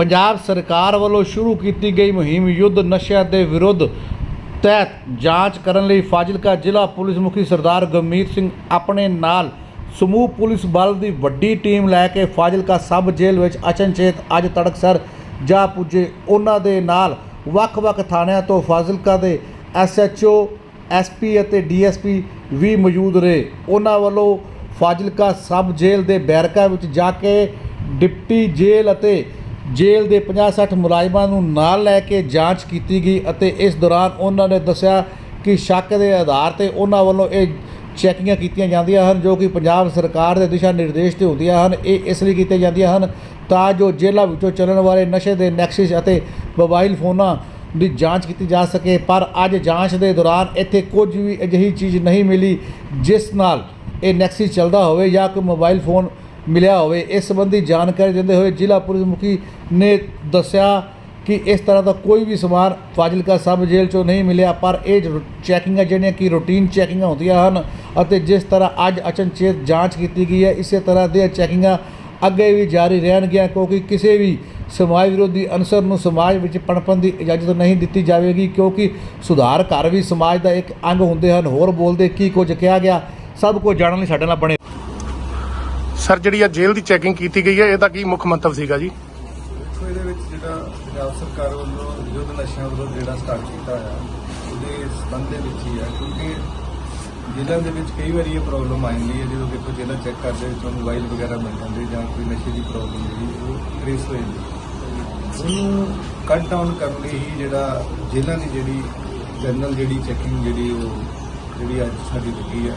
ਪੰਜਾਬ ਸਰਕਾਰ ਵੱਲੋਂ ਸ਼ੁਰੂ ਕੀਤੀ ਗਈ ਮੁਹਿੰਮ ਯੁੱਧ ਨਸ਼ਿਆਂ ਦੇ ਵਿਰੁੱਧ ਤਹਿਤ ਜਾਂਚ ਕਰਨ ਲਈ ਫਾਜ਼ਿਲਕਾ ਜ਼ਿਲ੍ਹਾ ਪੁਲਿਸ ਮੁਖੀ ਸਰਦਾਰ ਗਮੀਤ ਸਿੰਘ ਆਪਣੇ ਨਾਲ ਸਮੂਹ ਪੁਲਿਸ ਬਲ ਦੀ ਵੱਡੀ ਟੀਮ ਲੈ ਕੇ ਫਾਜ਼ਿਲਕਾ ਸਬ ਜੇਲ੍ਹ ਵਿੱਚ ਅਚਨਚੇਤ ਅੱਜ ਤੜਕਸਰ ਜਾ ਪੁੱਜੇ। ਉਹਨਾਂ ਦੇ ਨਾਲ ਵੱਖ-ਵੱਖ ਥਾਣਿਆਂ ਤੋਂ ਫਾਜ਼ਿਲਕਾ ਦੇ ਐਸਐਚਓ, ਐਸਪੀ ਅਤੇ ਡੀਐਸਪੀ ਵੀ ਮੌਜੂਦ ਰਹੇ। ਉਹਨਾਂ ਵੱਲੋਂ ਫਾਜ਼ਿਲਕਾ ਸਬ ਜੇਲ੍ਹ ਦੇ ਬੈਰਕਾ ਵਿੱਚ ਜਾ ਕੇ ਡਿਪਟੀ ਜੇਲ੍ਹ ਅਤੇ ਜੇਲ੍ਹ ਦੇ 50-60 ਮੁਲਾਜ਼ਮਾਂ ਨੂੰ ਨਾਲ ਲੈ ਕੇ ਜਾਂਚ ਕੀਤੀ ਗਈ ਅਤੇ ਇਸ ਦੌਰਾਨ ਉਹਨਾਂ ਨੇ ਦੱਸਿਆ ਕਿ ਸ਼ੱਕ ਦੇ ਆਧਾਰ ਤੇ ਉਹਨਾਂ ਵੱਲੋਂ ਇਹ ਚੈਕਿੰਗਾਂ ਕੀਤੀਆਂ ਜਾਂਦੀਆਂ ਹਨ ਜੋ ਕਿ ਪੰਜਾਬ ਸਰਕਾਰ ਦੇ ਦਿਸ਼ਾ ਨਿਰਦੇਸ਼ ਤੇ ਹੁੰਦੀਆਂ ਹਨ। ਇਹ ਇਸ ਲਈ ਕੀਤੀਆਂ ਜਾਂਦੀਆਂ ਹਨ ਤਾਂ ਜੋ ਜੇਲ੍ਹਾਂ ਵਿੱਚੋਂ ਚੱਲਣ ਵਾਲੇ ਨਸ਼ੇ ਦੇ ਨੈਕਸਿਸ ਅਤੇ ਮੋਬਾਈਲ ਫੋਨਾਂ ਦੀ ਜਾਂਚ ਕੀਤੀ ਜਾ ਸਕੇ। ਪਰ ਅੱਜ ਜਾਂਚ ਦੇ ਦੌਰਾਨ ਇੱਥੇ ਕੁਝ ਵੀ ਅਜਿਹੀ ਚੀਜ਼ ਨਹੀਂ ਮਿਲੀ ਜਿਸ ਨਾਲ ਇਹ ਨੈਕਸਿਸ ਚੱਲਦਾ ਹੋਵੇ ਜਾਂ ਕੋਈ ਮੋਬਾਈਲ ਫੋਨ ਮਿਲਿਆ ਹੋਵੇ, ਇਸ ਸੰਬੰਧੀ ਜਾਣਕਾਰੀ ਦਿੰਦੇ ਹੋਏ ਜ਼ਿਲ੍ਹਾ ਪੁਲਿਸ ਮੁਖੀ ਨੇ ਦੱਸਿਆ ਕਿ ਇਸ ਤਰ੍ਹਾਂ ਦਾ ਕੋਈ ਵੀ ਸਮਾਨ ਫਾਜ਼ਿਲਕਾ ਸਬ ਜੇਲ੍ਹ ਚੋਂ ਨਹੀਂ ਮਿਲਿਆ, ਪਰ ਇਹ ਜੋ ਚੈਕਿੰਗਾਂ ਜਿਹੜੀਆਂ ਕਿ ਰੂਟੀਨ ਚੈਕਿੰਗਾਂ ਹੁੰਦੀਆਂ ਹਨ ਅਤੇ ਜਿਸ ਤਰ੍ਹਾਂ ਅੱਜ ਅਚਨਚੇਤ ਜਾਂਚ ਕੀਤੀ ਗਈ ਹੈ, ਇਸੇ ਤਰ੍ਹਾਂ ਦੀਆਂ ਚੈਕਿੰਗਾਂ ਅੱਗੇ ਵੀ ਜਾਰੀ ਰਹਿਣਗੀਆਂ, ਕਿਉਂਕਿ ਕਿਸੇ ਵੀ ਸਮਾਜ ਵਿਰੋਧੀ ਅਨਸਰ ਨੂੰ ਸਮਾਜ ਵਿੱਚ ਪਣਪਣ ਦੀ ਇਜਾਜ਼ਤ ਨਹੀਂ ਦਿੱਤੀ ਜਾਵੇਗੀ, ਕਿਉਂਕਿ ਸੁਧਾਰ ਘਰ ਵੀ ਸਮਾਜ ਦਾ ਇੱਕ ਅੰਗ ਹੁੰਦੇ ਹਨ। ਹੋਰ ਬੋਲਦੇ ਕੀ ਕੁਝ ਕਿਹਾ ਗਿਆ, ਸਭ ਕੁਝ ਜਾਣਨ ਲਈ ਸਾਡੇ ਨਾਲ ਬਣੇ ਸਰ, ਜਿਹੜੀ ਆ ਜੇਲ੍ਹ ਦੀ ਚੈਕਿੰਗ ਕੀਤੀ ਗਈ ਹੈ, ਇਹਦਾ ਕੀ ਮੁੱਖ ਮੰਤਵ ਸੀਗਾ ਜੀ? ਦੇਖੋ, ਇਹਦੇ ਵਿੱਚ ਜਿਹੜਾ ਪੰਜਾਬ ਸਰਕਾਰ ਵੱਲੋਂ ਯੁੱਧ ਨਸ਼ਿਆਂ ਵਿਰੁੱਧ ਜਿਹੜਾ ਸਟਾਰਟ ਕੀਤਾ ਹੋਇਆ, ਉਹਦੇ ਸੰਬੰਧ ਦੇ ਵਿੱਚ ਹੀ ਹੈ, ਕਿਉਂਕਿ ਜੇਲ੍ਹਾਂ ਦੇ ਵਿੱਚ ਕਈ ਵਾਰੀ ਇਹ ਪ੍ਰੋਬਲਮ ਆ ਜਾਂਦੀ ਹੈ, ਜਦੋਂ ਦੇਖੋ ਜ਼ਿਲ੍ਹਾ ਚੈੱਕ ਕਰਦੇ ਵਿੱਚੋਂ ਮੋਬਾਈਲ ਵਗੈਰਾ ਮਿਲ ਜਾਂਦੇ ਜਾਂ ਕੋਈ ਨਸ਼ੇ ਦੀ ਪ੍ਰੋਬਲਮ ਜਿਹੜੀ, ਉਹ ਟ੍ਰੇਸ ਹੋ ਜਾਂਦੀ ਹੈ। ਉਹਨੂੰ ਕੱਟ ਡਾਊਨ ਕਰਨ ਲਈ ਹੀ ਜਿਹੜਾ ਜੇਲ੍ਹਾਂ ਦੀ ਜਿਹੜੀ ਜਨਰਲ ਜਿਹੜੀ ਚੈਕਿੰਗ ਜਿਹੜੀ ਉਹ, ਜਿਹੜੀ ਅੱਜ ਸਾਡੀ ਲੱਗੀ ਹੈ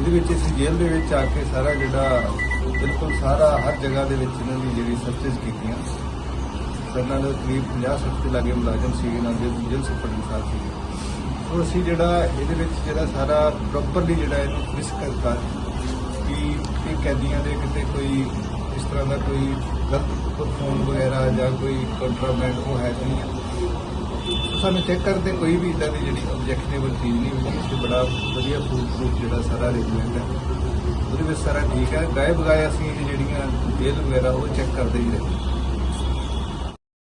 ਇਹਦੇ ਵਿੱਚ ਅਸੀਂ ਜੇਲ੍ਹ ਦੇ ਵਿੱਚ ਆ ਕੇ ਸਾਰਾ ਜਿਹੜਾ ਬਿਲਕੁਲ ਸਾਰਾ ਹਰ ਜਗ੍ਹਾ ਦੇ ਵਿੱਚ ਇਹਨਾਂ ਦੀ ਜਿਹੜੀ ਸਰਚਸ ਕੀਤੀਆਂ। ਸਰਨਾਂ ਦੇ ਕਰੀਬ 50 60 ਦੇ ਲਾਗੇ ਮੁਲਾਜ਼ਮ ਸੀਗੇ ਇਹਨਾਂ ਦੇ ਜੇਲ੍ਹ ਸੁਪਰਡੈਂਟ ਸਾਹਿਬ ਸੀਗੇ। ਉਹ ਅਸੀਂ ਜਿਹੜਾ ਇਹਦੇ ਵਿੱਚ ਜਿਹੜਾ ਸਾਰਾ ਪ੍ਰੋਪਰਲੀ ਜਿਹੜਾ ਇਹਨੂੰ ਮਿਸ ਕਰਤਾ ਕਿ ਕਿ ਕੈਦੀਆਂ ਦੇ ਕਿਤੇ ਕੋਈ ਇਸ ਤਰ੍ਹਾਂ ਦਾ ਕੋਈ ਗਲਤ ਫੋਨ ਵਗੈਰਾ ਜਾਂ ਕੋਈ ਕੰਟਰਾਬੈਂਡ ਉਹ ਹੈ ਤਾਂ ਨਹੀਂ। ਹੈ ਸਾਨੂੰ ਚੈੱਕ ਕਰਦੇ ਕੋਈ ਵੀ ਇਦਾਂ ਦੀ ਜਿਹੜੀ ਆਬਜੈਕਟੀਵਲ ਚੀਜ਼ ਨਹੀਂ ਮਿਲੀ ਇਸ ਬੜਾ ਵਧੀਆ ਫੂਡ ਪ੍ਰੂਫ ਜਿਹੜਾ ਸਾਰਾ ਅਰੇਂਜਮੈਂਟ ਹੈ ਉਹਦੇ ਵਿੱਚ ਸਾਰਾ ਠੀਕ ਹੈ ਗਾਏ ਬਗਾਏ ਅਸੀਂ ਇਹ ਜਿਹੜੀਆਂ ਜੇਲ੍ਹ ਵਗੈਰਾ ਉਹ ਚੈੱਕ ਕਰਦੇ ਹੀ ਰਹੇ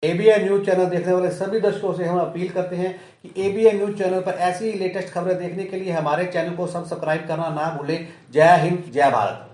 एबीएन न्यूज चैनल देखने वाले सभी दर्शकों से हम अपील करते हैं कि एबीएन न्यूज चैनल पर ऐसी ही लेटेस्ट खबरें देखने के लिए हमारे चैनल को सब्सक्राइब करना ना भूलें जय हिंद जय भारत